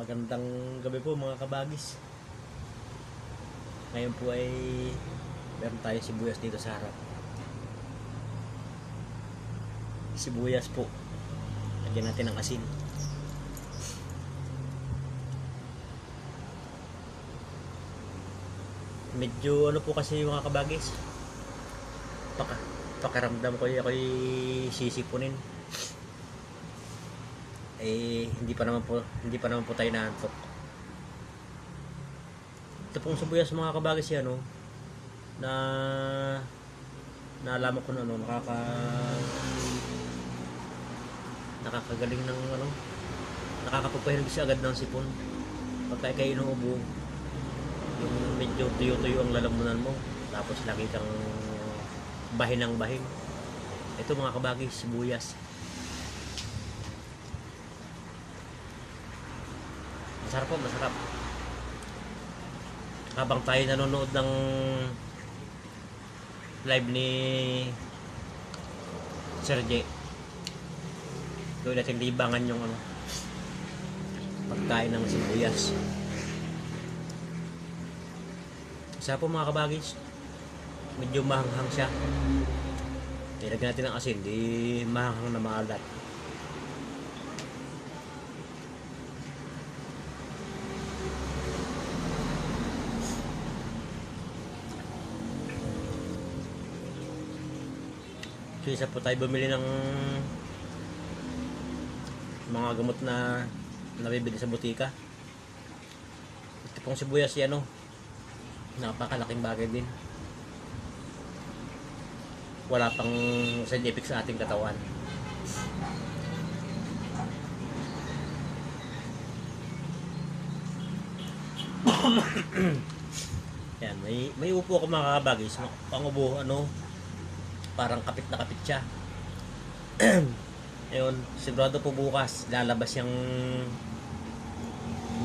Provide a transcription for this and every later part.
Magandang gabi po mga kabagis. Ngayon po ay meron tayo sibuyas dito sa harap. Sibuyas po. Lagyan natin ng asin. Medyo ano po kasi mga kabagis. Paka, pakaramdam ko yung ako'y sisipunin eh hindi pa naman po hindi pa naman po tayo naantok. Ito pong sibuyas mga kabagis yan ano na naalaman ko na ano nakaka nakakagaling ng ano nakakapagpahinog siya agad ng sipon. Pagka kayo inuubo yung medyo tuyo-tuyo ang lalamunan mo tapos lagi kang bahin ng bahin ito mga kabagis sibuyas Masarap po, masarap. Habang tayo nanonood ng live ni Sir J. Gawin natin libangan yung ano, pagkain ng sibuyas. Isa po mga kabagis, medyo mahanghang siya. Nilagyan natin ng asin, di mahanghang na maalat. So isa po tayo bumili ng mga gamot na nabibili sa butika. Ito pong sibuyas yan ano. Napakalaking bagay din. Wala pang side effect sa ating katawan. Yan, may may upo ako mga kabagis. Ang ubo, ano, parang kapit na kapit siya. Ayun, sigurado po bukas lalabas yung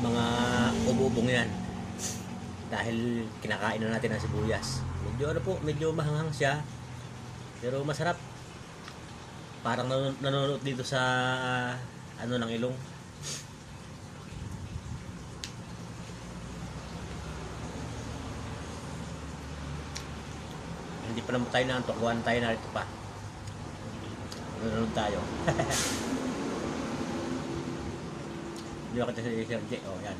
mga ububong yan. Dahil kinakain na natin ang sibuyas. Medyo ano po, medyo mahanghang siya. Pero masarap. Parang nan- nanonood dito sa ano ng ilong. Hindi pa naman tayo naantok. Buwan tayo narito pa. Nanonood tayo. Hindi ba kita si Sir J? Oh, yan.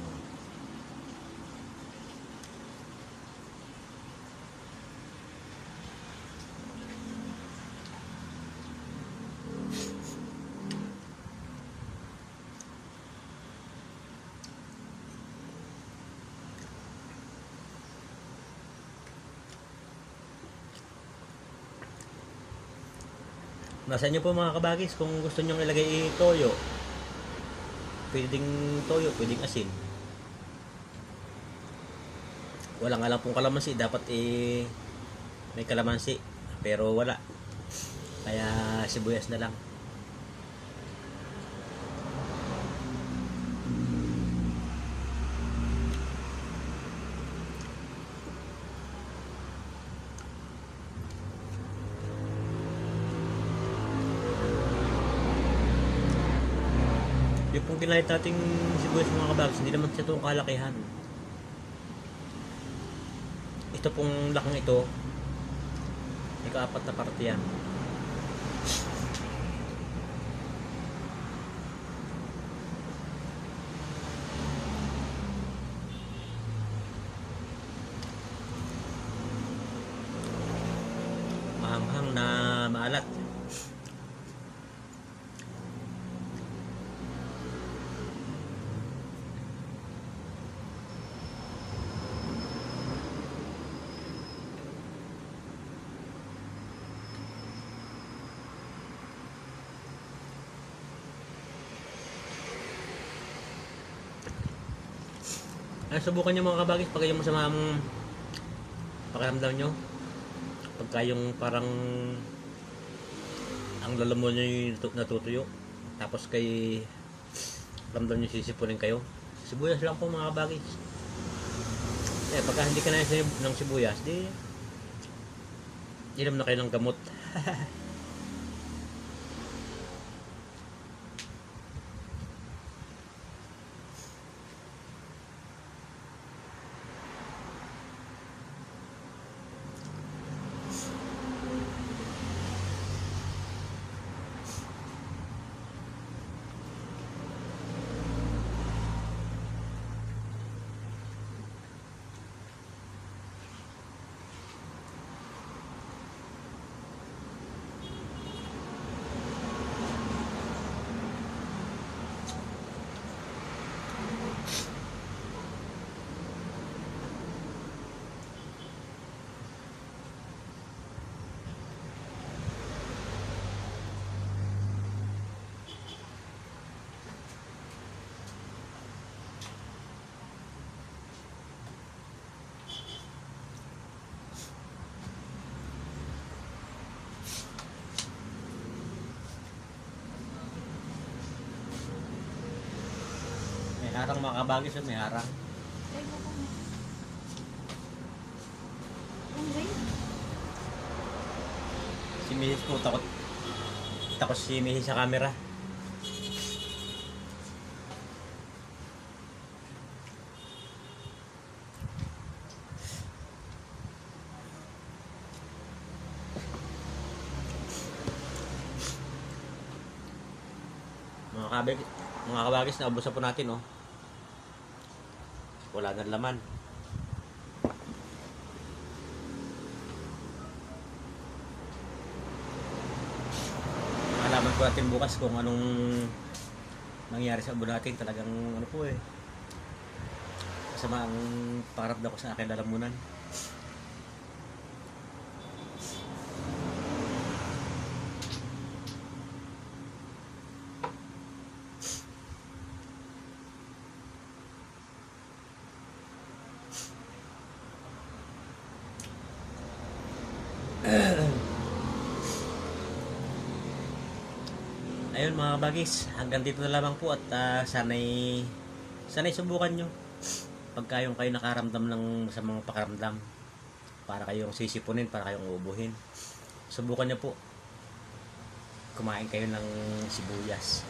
Nasa inyo po mga kabagis kung gusto nyong ilagay toyo. Pwedeng toyo, pwedeng asin. Wala nga lang pong kalamansi. Dapat eh, may kalamansi. Pero wala. Kaya sibuyas na lang. Yung pong kinahit nating sibuyas mga kabags, hindi naman siya itong kalakihan. Ito pong lakang ito, may kaapat na parte yan. Mahanghang na maalat. Ay, subukan nyo mga kabagis pag yung masama ang pakiramdam nyo. Pagka yung parang ang lalamon nyo yung natu- natutuyo. Tapos kay ramdam nyo sisipunin kayo. Sibuyas lang po mga kabagis. Eh, pagka hindi ka na ng sibuyas, di inom na kayo ng gamot. Harang mga kabagis, oh, may harang. Na. Si Mrs. po, takot. Takot si Mrs. sa camera. Mga kabag, mga kabagis, naubusan po natin, oh. Wala na laman. Malaman po natin bukas kung anong nangyari sa ubo natin. Talagang ano po eh. Masama ang pakiramdam ko sa akin lalamunan. Ayun mga bagis, hanggang dito na lamang po at ah, sana'y sana'y subukan nyo. Pagka yung kayo nakaramdam ng sa mga pakaramdam, para kayong sisipunin, para kayong uubuhin. Subukan nyo po. Kumain kayo ng sibuyas.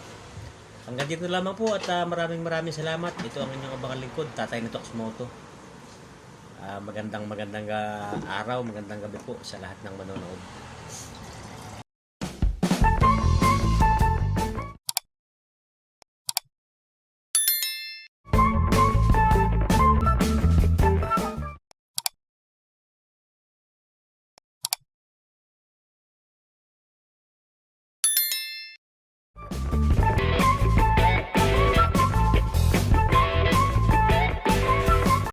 Hanggang dito na lamang po at ah, maraming maraming salamat. Ito ang inyong abangan lingkod, Tatay ni Toxmoto. Ah, magandang magandang ah, araw, magandang gabi po sa lahat ng manonood.